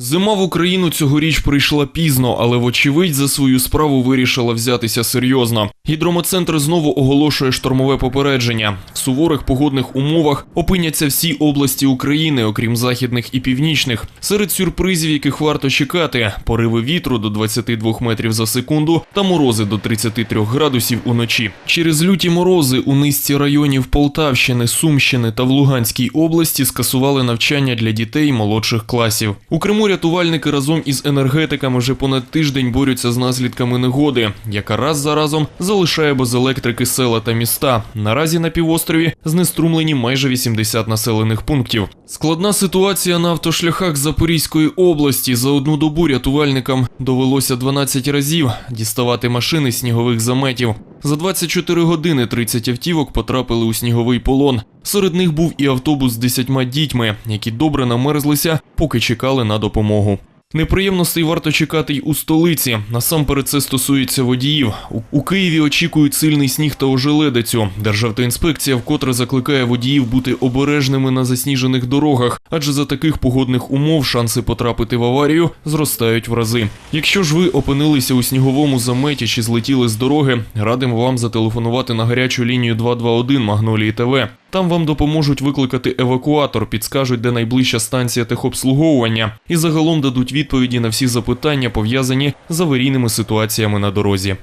Зима в Україну цьогоріч прийшла пізно, але вочевидь за свою справу вирішила взятися серйозно. Гідрометцентр знову оголошує штормове попередження. В суворих погодних умовах опиняться всі області України, окрім західних і північних. Серед сюрпризів, яких варто чекати: пориви вітру до 22 метрів за секунду та морози до 33 градусів уночі. Через люті морози у низці районів Полтавщини, Сумщини та в Луганській області скасували навчання для дітей молодших класів. У Криму рятувальники разом із енергетиками вже понад тиждень борються з наслідками негоди, яка раз за разом залишає без електрики села та міста. Наразі на півострові знеструмлені майже 80 населених пунктів. Складна ситуація на автошляхах Запорізької області. За одну добу рятувальникам довелося 12 разів діставати машини снігових заметів. За 24 години 30 автівок потрапили у сніговий полон. Серед них був і автобус з 10 дітьми, які добре намерзлися, поки чекали на допомогу. Неприємностей варто чекати й у столиці. Насамперед це стосується водіїв. У- Києві очікують сильний сніг та ожеледицю. Державтоінспекція вкотре закликає водіїв бути обережними на засніжених дорогах, адже за таких погодних умов шанси потрапити в аварію зростають в рази. Якщо ж ви опинилися у сніговому заметі чи злетіли з дороги, радимо вам зателефонувати на гарячу лінію 221 Магнолії ТВ. Там вам допоможуть викликати евакуатор, підскажуть, де найближча станція техобслуговування, і загалом дадуть відповіді на всі запитання, пов'язані з аварійними ситуаціями на дорозі.